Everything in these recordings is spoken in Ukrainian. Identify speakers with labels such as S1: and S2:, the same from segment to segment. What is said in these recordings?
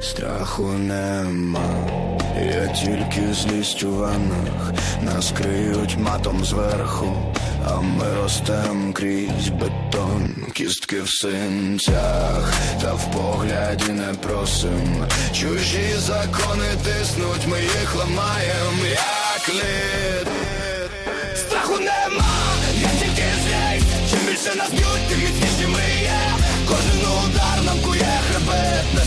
S1: Страху нема, є тільки злість у венах, нас криють матом зверху, а ми ростем крізь бетон, кістки в синцях, та в погляді не просим. Чужі закони тиснуть, ми їх ламаєм, як лід.
S2: Страху нема, є
S1: тільки
S2: злість.
S1: Чим більше нас
S2: б'ють, тим міцніші ми є. Кожен удар нам кує хребет Не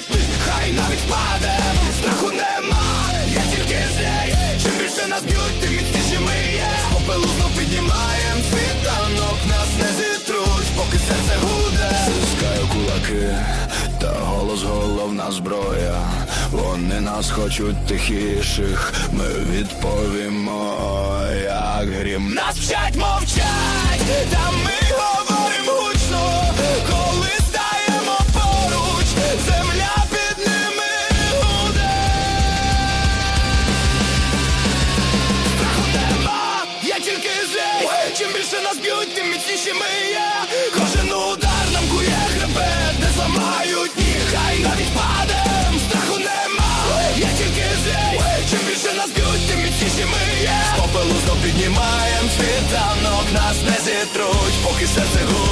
S2: зламають, хай навіть паде. Страху нема,
S1: є тільки злість
S2: Чим більше нас б'ють, тим міцніші
S1: ми
S2: є. З попелу знов піднімаєм світанок Нас не зітруть, поки серце
S1: гуде. Стискаю кулаки, та голос головна зброя. Вони нас хочуть тихіших, ми відповімо, як грім. Нас вчать мовчать,
S2: та
S1: ми сильніше нас б'ють, тим міцніші ми є. Кожен удар нам кує хребет не зламають ні, хай навіть падем, страху нема, я тільки злій Чим більше нас б'ють, тим міцніші ми є. З
S2: попелу знов піднімаєм світанок, нас не зітруть, поки серце гуляє